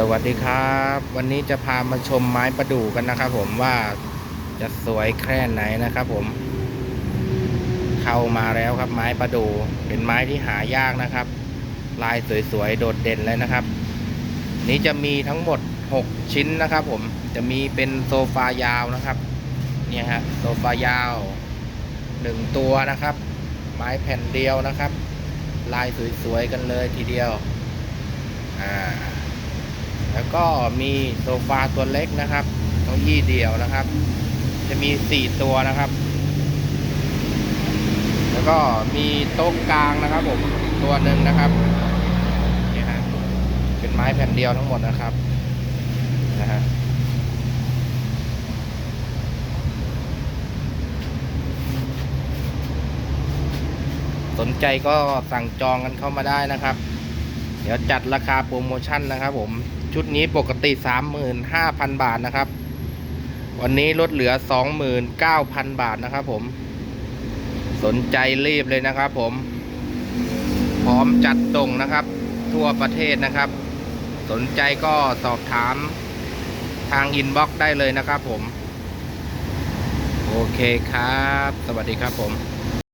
สวัสดีครับ วันนี้จะพามาชมไม้ประดู่กันนะครับผมว่าจะสวยแค่ไหนนะครับผม เข้ามาแล้วครับไม้ประดู่เป็นไม้ที่หายากนะครับ ลายสวยๆโดดเด่นเลยนะครับ นี้จะมีทั้งหมด 6 ชิ้นนะครับผมจะมีเป็นโซฟายาวนะครับเนี่ยฮะโซฟายาวหนึ่งตัวนะครับ ไม้แผ่นเดียวนะครับ ลายสวยๆกันเลยทีเดียวอ่า แล้วก็มีโซฟาตัวเล็กนะครับเก้าอี้เดี่ยวนะครับ จะมีสี่ตัวนะครับ แล้วก็มีโต๊ะกลางนะครับผมตัวหนึ่งนะครับนี่ฮะเป็นไม้แผ่นเดียวทั้งหมดนะครับนะฮะสนใจก็สั่งจองกันเข้ามาได้นะครับ เดี๋ยวจัดราคาโปรโมชั่นนะครับผม ชุดนี้ปกติ 35,000 บาทนะครับ วันนี้ลดเหลือ 29,000 บาทนะครับผม สนใจรีบเลยนะครับผม พร้อมจัดส่งนะครับ ทั่วประเทศนะครับ สนใจก็สอบถามทางอินบ็อกซ์ได้เลยนะครับผม โอเคครับ สวัสดีครับผม